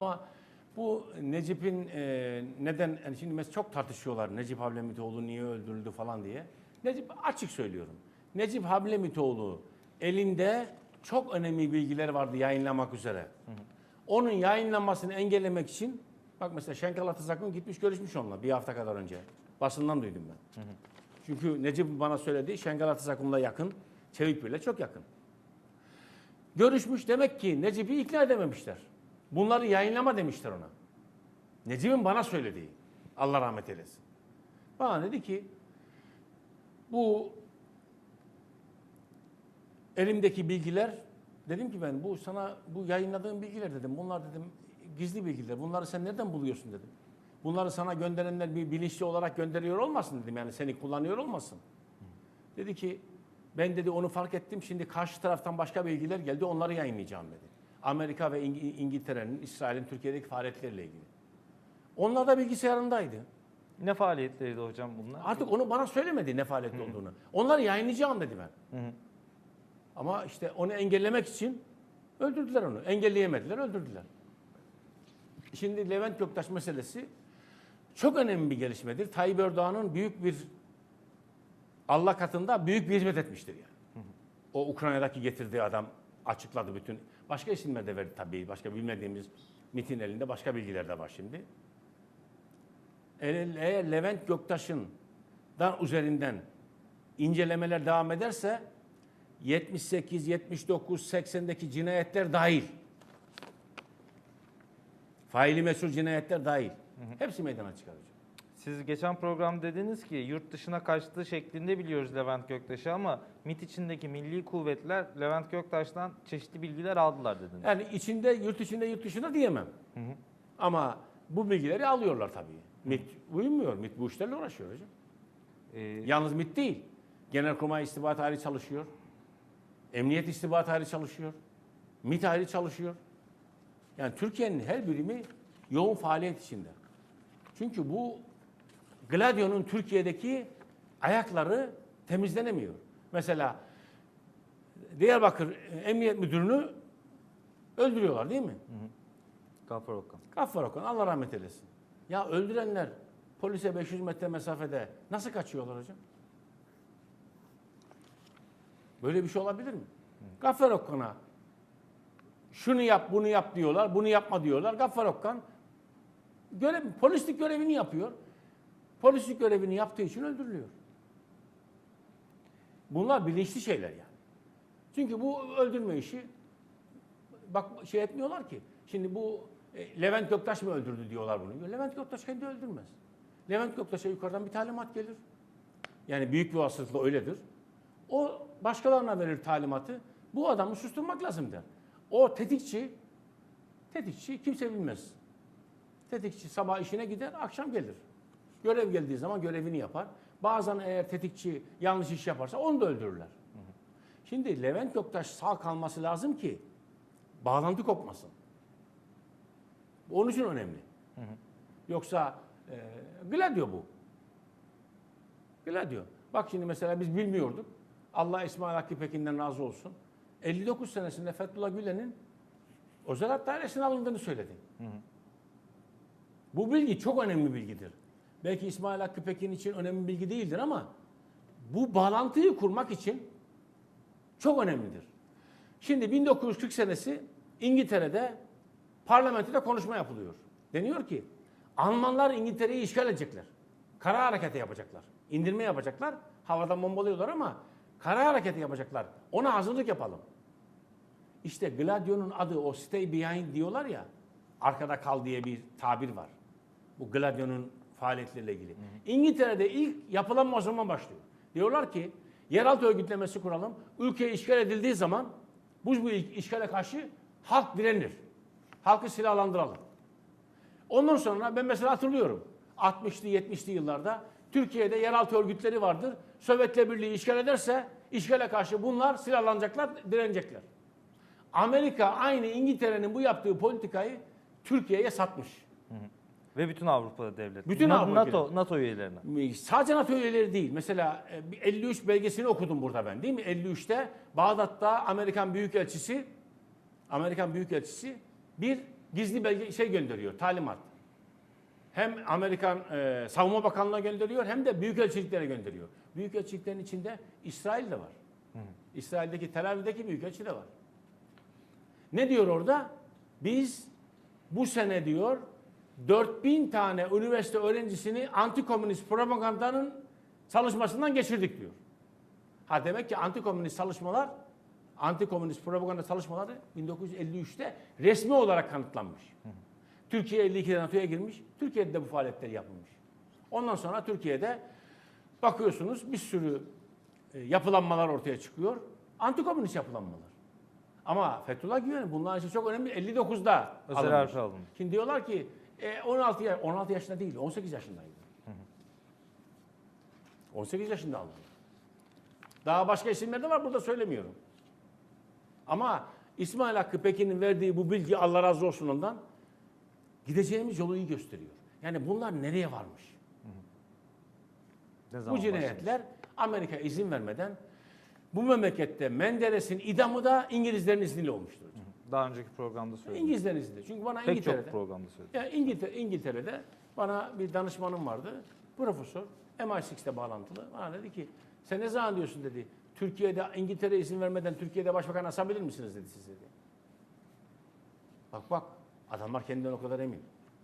Ama bu Necip'in e, neden yani şimdi mesela çok tartışıyorlar Necip Hablemitoğlu niye öldürüldü falan diye. Necip açık söylüyorum. Necip Hablemitoğlu elinde çok önemli bilgiler vardı yayınlamak üzere. Onun yayınlanmasını engellemek için bak mesela Şenkal Atasakın gitmiş görüşmüş onunla bir hafta kadar önce. Basından duydum ben. Çünkü Necip bana söyledi Şenkal Atasakın'la yakın, Çevik Bey'le çok yakın. Görüşmüş demek ki Necip'i ikna edememişler. Bunları yayınlama demişler ona. Necip'in bana söylediği. Allah rahmet eylesin. Bana dedi ki bu elimdeki bilgiler dedim ki ben bu sana bu yayınladığım bilgiler dedim. Bunlar dedim gizli bilgiler. Bunları sen nereden buluyorsun dedim. Bunları sana gönderenler bir bilinçli olarak gönderiyor olmasın dedim. Yani seni kullanıyor olmasın. Dedi ki ben dedi onu fark ettim. Şimdi karşı taraftan başka bilgiler geldi. Onları yayınlayacağım dedi. Amerika ve İng- İngiltere'nin, İsrail'in Türkiye'deki faaliyetleriyle ilgili. Onlar da bilgisayarındaydı. Ne faaliyetleriydi hocam bunlar? Artık onu bana söylemedi ne faaliyette olduğunu. Onları yayınlayacağım dedi ben. Hı hı. Ama işte onu engellemek için öldürdüler onu. Engelleyemediler, öldürdüler. Şimdi Levent Göktaş meselesi çok önemli bir gelişmedir. Tayyip Erdoğan'ın büyük bir Allah katında büyük bir hizmet etmiştir yani. O Ukrayna'daki getirdiği adam açıkladı bütün. Başka isimler de verdi tabii. Başka bilmediğimiz MIT'in elinde başka bilgiler de var şimdi. Eğer Levent Göktaş'ın dan üzerinden incelemeler devam ederse 78, 79, 80'deki cinayetler dahil. Faili mesul cinayetler dahil. Hepsi meydana çıkaracak. Siz geçen program dediniz ki yurt dışına kaçtığı şeklinde biliyoruz Levent Göktaş'ı ama MİT içindeki milli kuvvetler Levent Göktaş'tan çeşitli bilgiler aldılar dediniz. Yani içinde, yurt içinde, yurt dışında diyemem. Ama bu bilgileri alıyorlar tabii. MIT uyumuyor. MIT bu işlerle uğraşıyor hocam. Ee, Yalnız MIT değil. Genelkurmay istihbarat ayrı çalışıyor. Emniyet istihbarat ayrı çalışıyor. MIT ayrı çalışıyor. Yani Türkiye'nin her birimi yoğun faaliyet içinde. Çünkü bu Gladio'nun Türkiye'deki ayakları temizlenemiyor. Mesela Diyarbakır Emniyet Müdürünü öldürüyorlar değil mi? Gaffar Okan. Gaffar Okan Allah rahmet eylesin. Ya öldürenler polise 500 metre mesafede nasıl kaçıyorlar hocam? Böyle bir şey olabilir mi? Gaffar Okan'a şunu yap bunu yap diyorlar, bunu yapma diyorlar. Gaffar Okan görev, polislik görevini yapıyor. Polislik görevini yaptığı için öldürülüyor. Bunlar bilinçli şeyler yani. Çünkü bu öldürme işi bak şey etmiyorlar ki. Şimdi bu e, Levent Göktaş mı öldürdü diyorlar bunu. Levent Göktaş kendi öldürmez. Levent Göktaş'a yukarıdan bir talimat gelir. Yani büyük bir olasılıkla öyledir. O başkalarına verir talimatı. Bu adamı susturmak lazım der. O tetikçi, tetikçi kimse bilmez. Tetikçi sabah işine gider, akşam gelir. Görev geldiği zaman görevini yapar. Bazen eğer tetikçi yanlış iş yaparsa onu da öldürürler. Şimdi Levent Göktaş sağ kalması lazım ki bağlantı kopmasın. Onun için önemli. Yoksa e, Gladio bu. Gladio. Bak şimdi mesela biz bilmiyorduk. Allah İsmail Hakkı Pekin'den razı olsun. 59 senesinde Fethullah Gülen'in özel harp dairesine alındığını söyledi. Bu bilgi çok önemli bilgidir. Belki İsmail Hakkı Pekin için önemli bilgi değildir ama bu bağlantıyı kurmak için çok önemlidir. Şimdi 1940 senesi İngiltere'de parlamentoda konuşma yapılıyor. Deniyor ki Almanlar İngiltere'yi işgal edecekler. Kara hareketi yapacaklar. İndirme yapacaklar. Havadan bombalıyorlar ama kara hareketi yapacaklar. Ona hazırlık yapalım. İşte Gladio'nun adı o stay behind diyorlar ya. Arkada kal diye bir tabir var. Bu Gladio'nun faaliyetleriyle ilgili. İngiltere'de ilk yapılanma o zaman başlıyor. Diyorlar ki yeraltı örgütlemesi kuralım. Ülke işgal edildiği zaman bu, bu işgale karşı halk direnir. Halkı silahlandıralım. Ondan sonra ben mesela hatırlıyorum. 60'lı 70'li yıllarda Türkiye'de yeraltı örgütleri vardır. Sovyetler Birliği işgal ederse işgale karşı bunlar silahlanacaklar, direnecekler. Amerika aynı İngiltere'nin bu yaptığı politikayı Türkiye'ye satmış. Ve bütün Avrupa devletleri. Bütün Na- Avrupa NATO, ülkeleri. NATO üyelerine. Sadece NATO üyeleri değil. Mesela e, bir 53 belgesini okudum burada ben değil mi? 53'te Bağdat'ta Amerikan Büyükelçisi Amerikan Büyükelçisi bir gizli belge şey gönderiyor, talimat. Hem Amerikan e, Savunma Bakanlığı'na gönderiyor hem de büyükelçiliklere gönderiyor. Büyükelçiliklerin içinde İsrail de var. İsrail'deki Tel Aviv'deki büyükelçi de var. Ne diyor orada? Biz bu sene diyor 4000 tane üniversite öğrencisini antikomünist propagandanın çalışmasından geçirdik diyor. Ha demek ki antikomünist çalışmalar, antikomünist propaganda çalışmaları 1953'te resmi olarak kanıtlanmış. Türkiye 52'de NATO'ya girmiş. Türkiye'de de bu faaliyetler yapılmış. Ondan sonra Türkiye'de bakıyorsunuz bir sürü e, yapılanmalar ortaya çıkıyor. Antikomünist yapılanmalar. Ama Fethullah Gülen bunların için çok önemli. 59'da Özel alınmış. Şimdi diyorlar ki e, 16 yaş 16 yaşında değil, 18 yaşındaydı. 18 yaşında aldı. Daha başka isimler de var burada söylemiyorum. Ama İsmail Hakkı Pekin'in verdiği bu bilgi Allah razı olsun ondan gideceğimiz yolu iyi gösteriyor. Yani bunlar nereye varmış? Ne Bu zaman başlamış? cinayetler Amerika izin vermeden bu memlekette Menderes'in idamı da İngilizlerin izniyle olmuştur. hocam. Daha önceki programda söyledim. İngilizlerin izniyle. Çünkü bana Pek İngiltere'de çok programda söyledim. ya İngiltere, İngiltere'de bana bir danışmanım vardı. Profesör MI6'te bağlantılı. Bana dedi ki sen ne zaman diyorsun dedi. Türkiye'de İngiltere izin vermeden Türkiye'de başbakan asabilir misiniz dedi siz dedi. Bak bak adamlar kendinden o kadar emin.